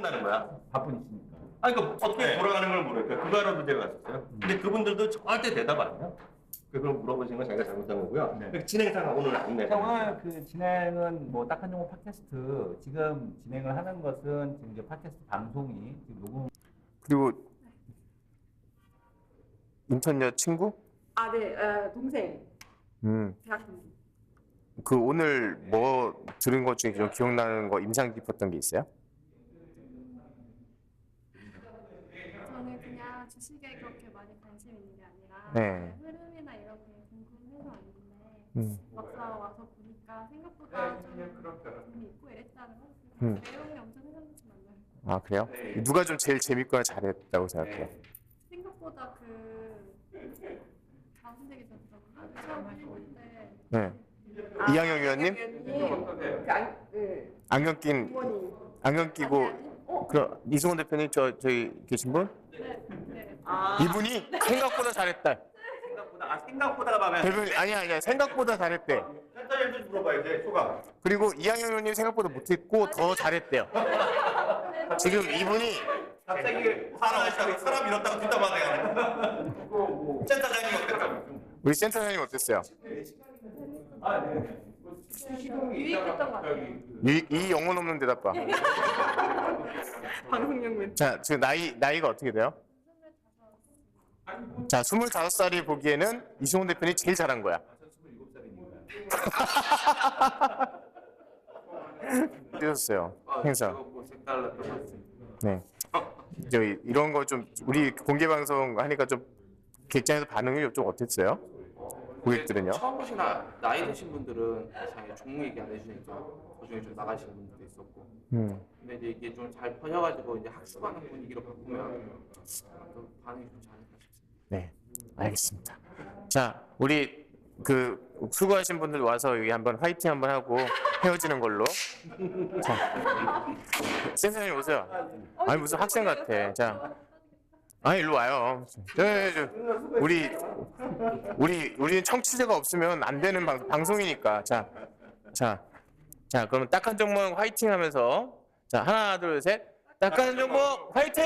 나는 거야. 바쁘시니까. 아, 그러니까 어떻게 돌아가는 걸 모르니까 그거 하러 문제가 갔었어요. 근데 그분들도 절대 대답 안 해요. 그걸 물어보신 건 자기가 잘못한 거고요. 네. 진행상 오늘 안내. 자, 오늘 그 진행은 뭐 딱한 정보 팟캐스트 지금 진행을 하는 것은 지금 이제 팟캐스트 방송이 지금 녹음 그리고 인턴 여 친구? 아, 네, 어, 동생, 음. 대학 동생. 그 오늘 뭐 들은 것 중에 좀 기억나는 거 인상 깊었던 게 있어요? 저는 그냥 주식에 그렇게 많이 관심 있는 게 아니라 네. 흐름이나 이런 게 궁금해서 왔는데 음. 막상 와서 보니까 생각보다 좀 재미있고 이랬다는 거 음. 내용이 엄청 생각나지 않나요? 아 그래요? 누가 좀 제일 재밌거나 잘했다고 생각해요? 생각보다 그 다운되게 됐더라고요 처음 했을 때 네. 아, 이항영 위원님? 그 안, 네, 안경 낀. 안경 끼고 어? 그 이승원 대표님 저 저기 계신 분? 네, 네. 아, 이분이 생각보다 잘했다. 생각보다 아 생각보다가 마음에 안 대표님 아니 아니야 생각보다 잘했대. 센터님도 물어봐야지 소감. 그리고 이항영 의원님 생각보다 못했고 더 잘했대요. 지금 이분이 갑자기 사람 사람 잃었다고 뒷담화 내가. 센터장님 어땠다고? 우리 센터장님 어땠어요? 유익했던 것 같아요. 이, 이 영혼 없는 대답 봐. 방송용 멘트. 자, 지금 나이 나이가 어떻게 돼요? 자, 25살이 보기에는 이승훈 대표님이 제일 잘한 거야. 어떠셨어요? 행사. 네. 저희 이런 거 좀 우리 공개 방송 하니까 좀 객장에서 반응이 좀 어땠어요? 고객들은요? 처음 보시나 나이 드신 분들은 잘 종무 얘기 안 해주니까 도중에 좀 나가시는 분들도 있었고 음. 근데 이제 이게 좀 잘 퍼져가지고 이제 학습하는 분위기로 바꾸면 또 반응이 좋지 않을까 싶습니다. 네, 알겠습니다. 자, 우리 그 수고하신 분들 와서 여기 한번 화이팅 한번 하고 헤어지는 걸로. 자, 센터님 오세요. 아니 무슨 학생 같아. 자, 아 일로 와요. 저, 저, 우리 우리 우리는 청취자가 없으면 안 되는 방, 방송이니까. 자, 자, 자, 그러면 딱한 종목 화이팅 하면서 자 하나 둘 셋. 딱한 종목 화이팅!